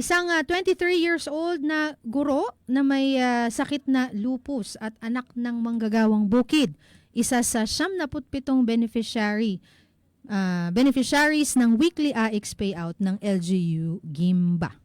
Isang ah, 23 years old na guro na may ah, sakit na lupus at anak ng manggagawang bukid. Isa sa 77 beneficiary ah, beneficiaries ng weekly AX payout ng LGU Gimba.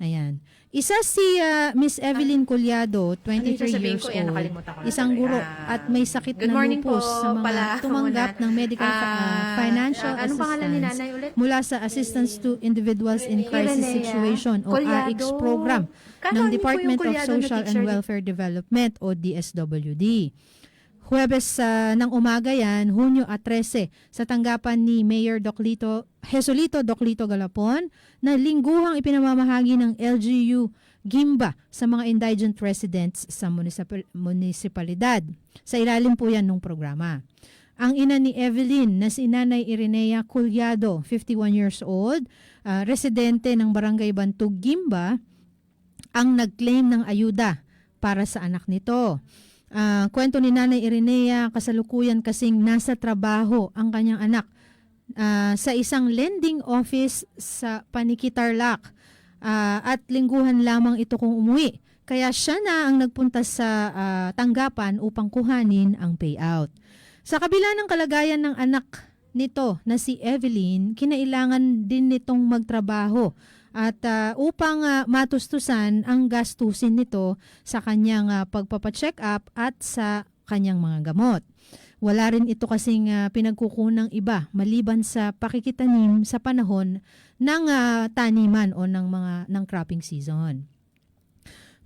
Ayan. Isa si ah, Miss Evelyn Collado, 23 Ano years ko? Old. ko Isang guro at may sakit na lupus po sa mga pala tumanggap muna. ng medical Ah, financial anong pangalan ni assistance nanay ulit? mula sa Assistance to Individuals in Crisis Situation o Collado. AICS program ng Department of Social and? Welfare Development o DSWD. Huwebes sa ng umaga yan, Hunyo at 13, sa tanggapan ni Mayor Doclito, Jesolito Doclito Galapon, na lingguhang ipinamamahagi ng LGU Gimba sa mga indigent residents sa municipal, munisipalidad. Sa ilalim po yan ng programa. Ang ina ni Evelyn na si Nanay Irenea Culyado, 51 years old, ah, residente ng Barangay Bantug, Gimba, ang nag-claim ng ayuda para sa anak nito. Ah, kwento ni Nanay Irenea, kasalukuyan kasing nasa trabaho ang kanyang anak ah, sa isang lending office sa Panikitarlac. Ah, at lingguhan lamang ito kung umuwi. Kaya siya na ang nagpunta sa ah, tanggapan upang kuhanin ang payout. Sa kabila ng kalagayan ng anak nito na si Evelyn, kinailangan din nitong magtrabaho at ah, upang ah, matustusan ang gastusin nito sa kanyang ah, pagpapacheck up at sa kanyang mga gamot. Wala rin ito kasing ah, pinagkukunang iba maliban sa pakikitanim sa panahon ng ah, taniman o ng mga ng cropping season.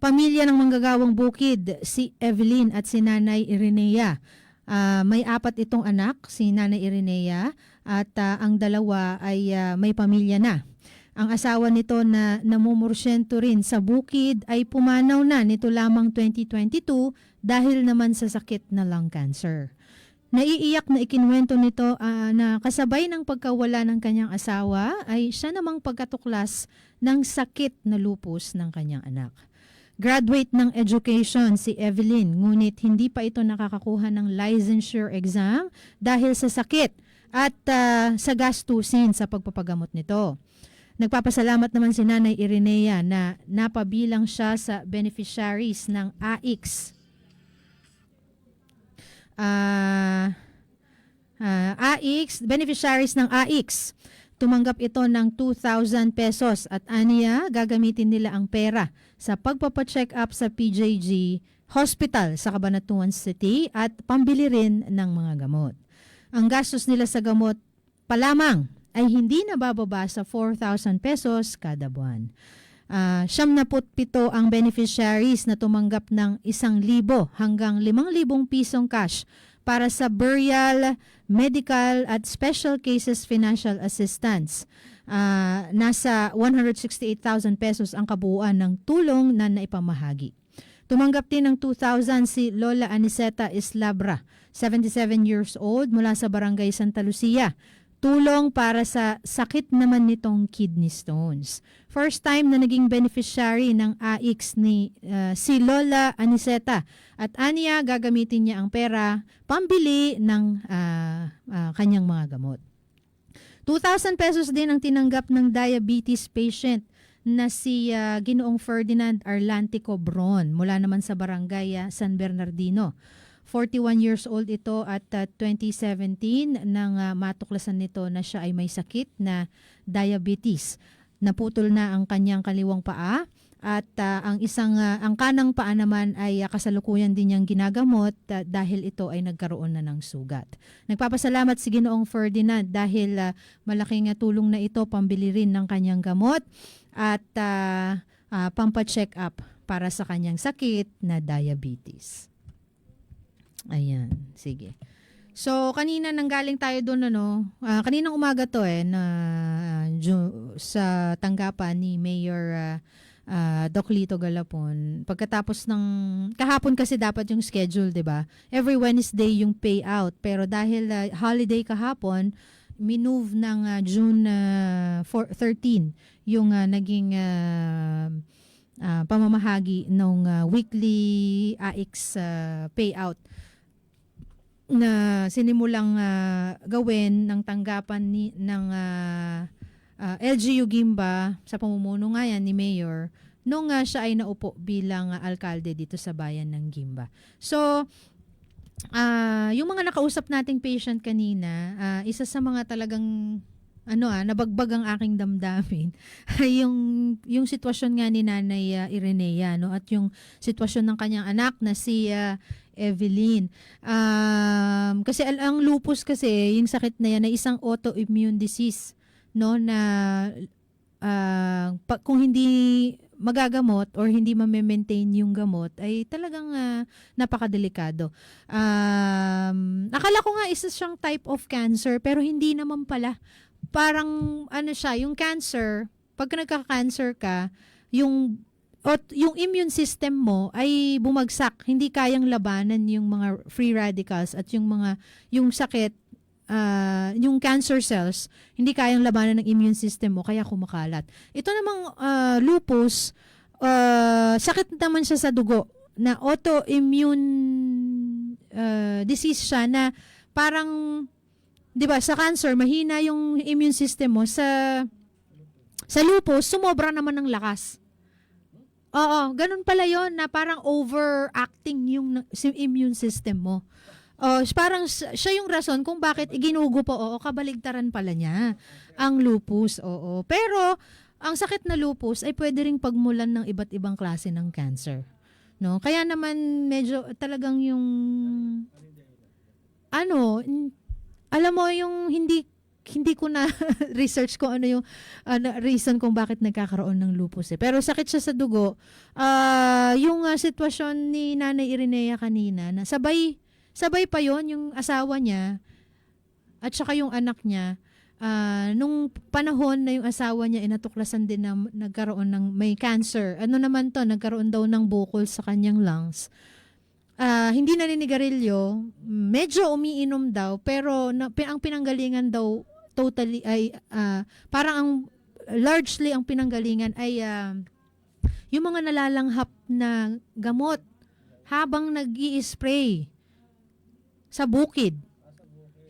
Pamilya ng manggagawang bukid, si Evelyn at si Nanay Irenea. Ah, may apat itong anak, si Nanay Irenea, at ah, ang dalawa ay ah, may pamilya na. Ang asawa nito na namumursyento rin sa bukid ay pumanaw na nito lamang 2022 dahil naman sa sakit na lung cancer. Naiiyak na ikinwento nito ah, na kasabay ng pagkawala ng kanyang asawa ay siya namang pagkatuklas ng sakit na lupus ng kanyang anak. Graduate ng education si Evelyn ngunit hindi pa ito nakakakuha ng licensure exam dahil sa sakit at ah, sa gastusin sa pagpapagamot nito. Nagpapasalamat naman si Nanay Irenea na napabilang siya sa beneficiaries ng AIX. Ah, ah, AIX, beneficiaries ng AIX. Tumanggap ito ng 2,000 pesos at aniya gagamitin nila ang pera sa pagpapacheck up sa PJG Hospital sa Cabanatuan City at pambili rin ng mga gamot. Ang gastos nila sa gamot pa lamang ay hindi nabababa sa 4,000 pesos kada buwan. Uh, siyam na pito ang beneficiaries na tumanggap ng isang libo hanggang limang libong pisong cash para sa burial, medical at special cases financial assistance. Ah, nasa 168,000 pesos ang kabuuan ng tulong na naipamahagi. Tumanggap din ng 2,000 si Lola Aniseta Islabra, 77 years old mula sa Barangay Santa Lucia. Tulong para sa sakit naman nitong kidney stones. First time na naging beneficiary ng AIX ni uh, si Lola Aniseta. At aniya gagamitin niya ang pera pambili ng uh, uh, kanyang mga gamot. 2,000 pesos din ang tinanggap ng diabetes patient na si uh, Ginoong Ferdinand Arlantico Bron mula naman sa barangay uh, San Bernardino. 41 years old ito at uh, 2017 nang uh, matuklasan nito na siya ay may sakit na diabetes. Naputol na ang kanyang kaliwang paa at uh, ang isang uh, ang kanang paa naman ay uh, kasalukuyan din niyang ginagamot uh, dahil ito ay nagkaroon na ng sugat. Nagpapasalamat si Ginoong Ferdinand dahil uh, malaking uh, tulong na ito pambili rin ng kanyang gamot at uh, uh, pampa-check up para sa kanyang sakit na diabetes. Ayan, sige. So, kanina nanggaling tayo doon ano, ah, kaninang umaga to eh na ju- sa tanggapan ni Mayor ah, ah, Doc Lito Galapon. Pagkatapos ng kahapon kasi dapat yung schedule, 'di ba? Every Wednesday yung payout, pero dahil ah, holiday kahapon, minove ng ah, June 4 13 yung ah, naging ah, ah, pamamahagi ng weekly AX ah, payout na sinimulang ah, gawin ng tanggapan ni ng ah, ah, LGU Gimba sa pamumuno nga ni Mayor nung ah, siya ay naupo bilang ah, alkalde dito sa bayan ng Gimba. So, ah yung mga nakausap nating patient kanina, ah, isa sa mga talagang ano ah, nabagbag ang aking damdamin ay yung yung sitwasyon nga ni Nanay ah, Irenea no at yung sitwasyon ng kanyang anak na si ah, Evelyn. Um, kasi ang lupus kasi yung sakit na yan ay isang autoimmune disease no na ah, pa- kung hindi magagamot or hindi ma-maintain yung gamot ay talagang ah, napakadelikado. Um, akala ko nga isa siyang type of cancer pero hindi naman pala. Parang ano siya, yung cancer, pag nagka-cancer ka, yung ot, yung immune system mo ay bumagsak, hindi kayang labanan yung mga free radicals at yung mga yung sakit ah, yung cancer cells, hindi kayang labanan ng immune system mo kaya kumakalat. Ito namang ah, lupus, ah, sakit naman siya sa dugo na autoimmune ah, disease siya na parang 'di ba sa cancer mahina yung immune system mo sa sa lupus sumobra naman ng lakas. Oo, ganun pala 'yon na parang overacting yung immune system mo. Oh, parang s- siya yung rason kung bakit iginugo po, oo, kabaligtaran pala niya ang lupus, oo. Pero ang sakit na lupus ay pwede ring pagmulan ng iba't ibang klase ng cancer. No? Kaya naman medyo talagang yung ano, alam mo yung hindi hindi ko na research ko ano yung ano, reason kung bakit nagkakaroon ng lupus eh. Pero sakit siya sa dugo. Ah, yung ah, sitwasyon ni Nanay Irenea kanina na sabay sabay pa yon yung asawa niya at saka yung anak niya ah, nung panahon na yung asawa niya inatuklasan din na nagkaroon ng may cancer. Ano naman to, nagkaroon daw ng bukol sa kanyang lungs. Ah, hindi naninigarilyo, medyo umiinom daw, pero na, ang pinanggalingan daw totally ay ah, parang ang largely ang pinanggalingan ay ah, yung mga nalalanghap na gamot habang nag spray sa bukid.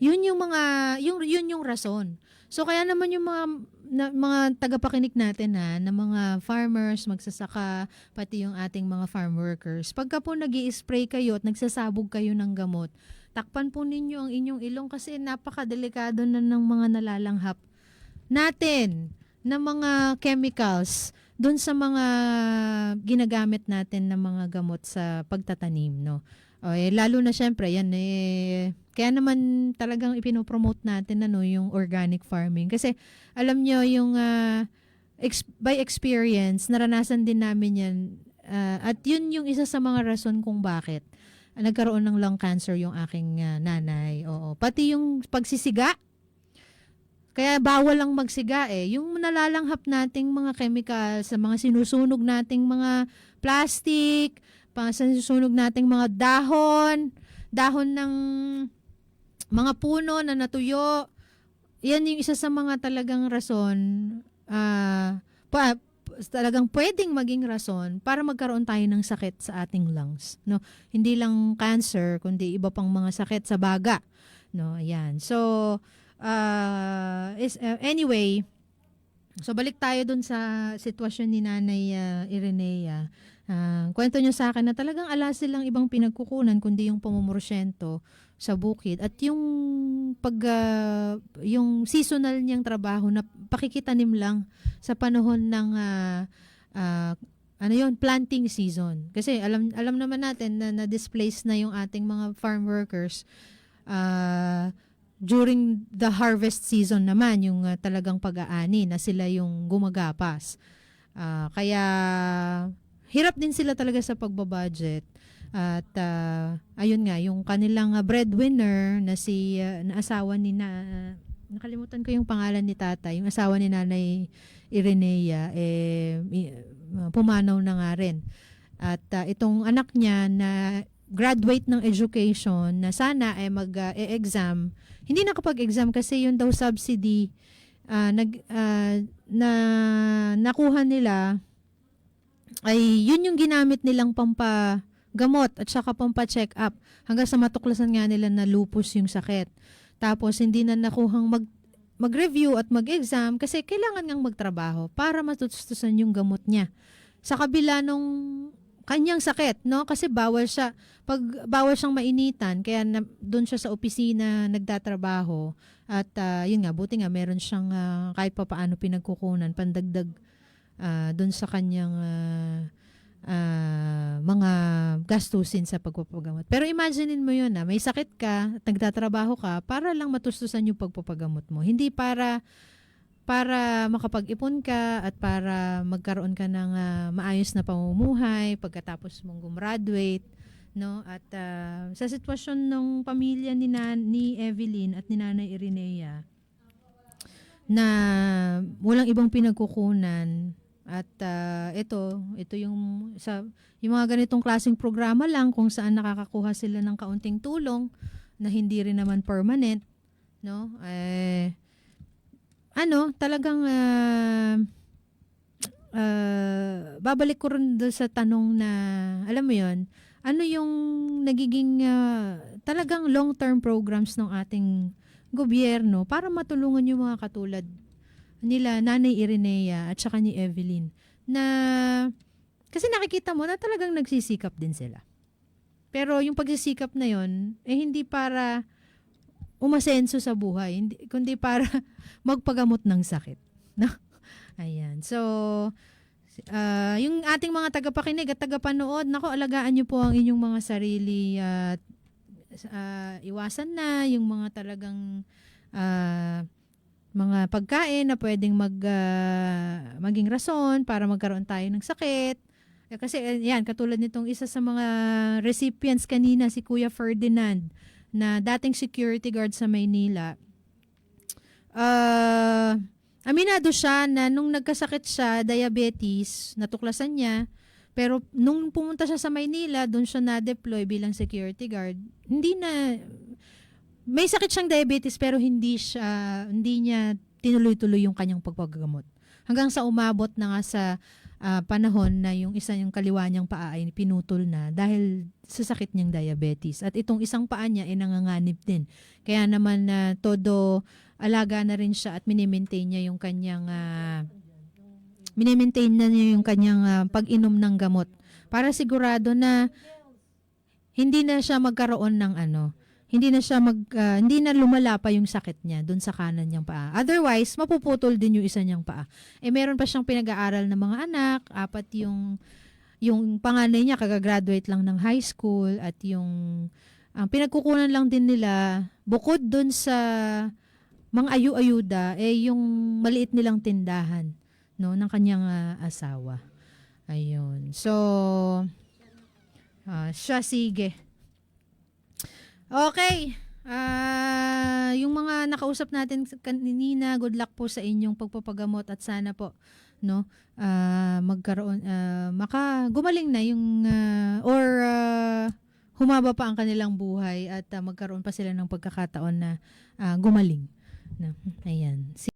Yun yung mga yung yun yung rason. So kaya naman yung mga na, mga tagapakinig natin ha, na mga farmers, magsasaka, pati yung ating mga farm workers. Pagka po nag spray kayo at nagsasabog kayo ng gamot, takpan po ninyo ang inyong ilong kasi napakadelikado na ng mga nalalanghap natin na mga chemicals doon sa mga ginagamit natin na mga gamot sa pagtatanim, no? O, eh, lalo na syempre, yan eh, kaya naman talagang ipinopromote natin ano, yung organic farming. Kasi alam nyo, yung ah, ex- by experience, naranasan din namin yan. Ah, at yun yung isa sa mga rason kung bakit nagkaroon ng lung cancer yung aking ah, nanay. Oo. Pati yung pagsisiga, kaya bawal lang magsiga eh. Yung nalalanghap nating mga chemicals, sa mga sinusunog nating mga plastic, pa sinusunog nating mga dahon, dahon ng mga puno na natuyo. Yan yung isa sa mga talagang rason ah pa, talagang pwedeng maging rason para magkaroon tayo ng sakit sa ating lungs, no? Hindi lang cancer, kundi iba pang mga sakit sa baga, no? Ayan. So, uh, is, uh, anyway, so balik tayo dun sa sitwasyon ni Nanay uh, Irenea. Ah, kwento niya sa akin na talagang ala silang ibang pinagkukunan kundi yung pamumursyento sa bukid. At yung pag ah, yung seasonal niyang trabaho na pakikitanim lang sa panahon ng ah, ah, ano yon planting season. Kasi alam alam naman natin na na-displace na yung ating mga farm workers ah, during the harvest season naman yung ah, talagang pag-aani na sila yung gumagapas. Ah, kaya hirap din sila talaga sa pagbabudget. At ah, ayun nga, yung kanilang ah, breadwinner na si ah, na asawa ni na nakalimutan ko yung pangalan ni tata, yung asawa ni Nanay Irenea eh pumanaw na nga rin. At ah, itong anak niya na graduate ng education na sana ay mag-exam, hindi nakapag-exam kasi yun daw subsidy ah, nag ah, na nakuha nila ay yun yung ginamit nilang pampagamot at saka pampa-check up hanggang sa matuklasan nga nila na lupus yung sakit. Tapos hindi na nakuhang mag mag-review at mag-exam kasi kailangan ngang magtrabaho para matutustusan yung gamot niya. Sa kabila nung kanyang sakit, no? Kasi bawal siya, pag bawal siyang mainitan, kaya na, doon siya sa opisina nagtatrabaho at ah, yun nga, buti nga meron siyang ah, kahit pa paano pinagkukunan, pandagdag ah, doon sa kanyang ah, ah, mga gastusin sa pagpapagamot. Pero imaginein mo yun na may sakit ka at nagtatrabaho ka para lang matustusan yung pagpapagamot mo. Hindi para para makapag-ipon ka at para magkaroon ka ng ah, maayos na pamumuhay pagkatapos mong gumraduate no at ah, sa sitwasyon ng pamilya ni nan- ni Evelyn at ni Nanay Irinea na walang ibang pinagkukunan at ah, ito ito yung sa yung mga ganitong klaseng programa lang kung saan nakakakuha sila ng kaunting tulong na hindi rin naman permanent no? Eh ano talagang ah, ah, babalik ko rin doon sa tanong na alam mo yon ano yung nagiging ah, talagang long-term programs ng ating gobyerno para matulungan yung mga katulad nila Nanay Irenea at saka ni Evelyn na kasi nakikita mo na talagang nagsisikap din sila. Pero yung pagsisikap na yon eh hindi para umasenso sa buhay, hindi, kundi para magpagamot ng sakit. No? Ayan. So, ah, yung ating mga tagapakinig at tagapanood, nako, alagaan nyo po ang inyong mga sarili at ah, iwasan na yung mga talagang ah, mga pagkain na pwedeng mag, ah, maging rason para magkaroon tayo ng sakit. Eh, kasi eh, yan, katulad nitong isa sa mga recipients kanina, si Kuya Ferdinand, na dating security guard sa Maynila. Ah, aminado siya na nung nagkasakit siya, diabetes, natuklasan niya, pero nung pumunta siya sa Maynila, doon siya na-deploy bilang security guard, hindi na may sakit siyang diabetes pero hindi siya hindi niya tinuloy-tuloy yung kanyang pagpapagamot. Hanggang sa umabot na nga sa ah, panahon na yung isa yung kaliwa niyang paa ay pinutol na dahil sa sakit niyang diabetes. At itong isang paa niya ay nanganganib din. Kaya naman na todo alaga na rin siya at minimaintain niya yung kanyang ah, minimaintain na niya yung kanyang ah, pag-inom ng gamot para sigurado na hindi na siya magkaroon ng ano, hindi na siya mag ah, hindi na lumala pa yung sakit niya doon sa kanan niyang paa. Otherwise, mapuputol din yung isa niyang paa. Eh meron pa siyang pinag-aaral ng mga anak, apat yung yung panganay niya kagagraduate lang ng high school at yung ang pinagkukunan lang din nila bukod doon sa mga ayu-ayuda eh yung maliit nilang tindahan no ng kanyang ah, asawa. Ayun. So ah, siya sige. Okay. Ah, yung mga nakausap natin kanina, good luck po sa inyong pagpapagamot at sana po no ah, magkaroon ah, maka gumaling na yung ah, or ah, humaba pa ang kanilang buhay at ah, magkaroon pa sila ng pagkakataon na ah, gumaling. Na, ayan. Si-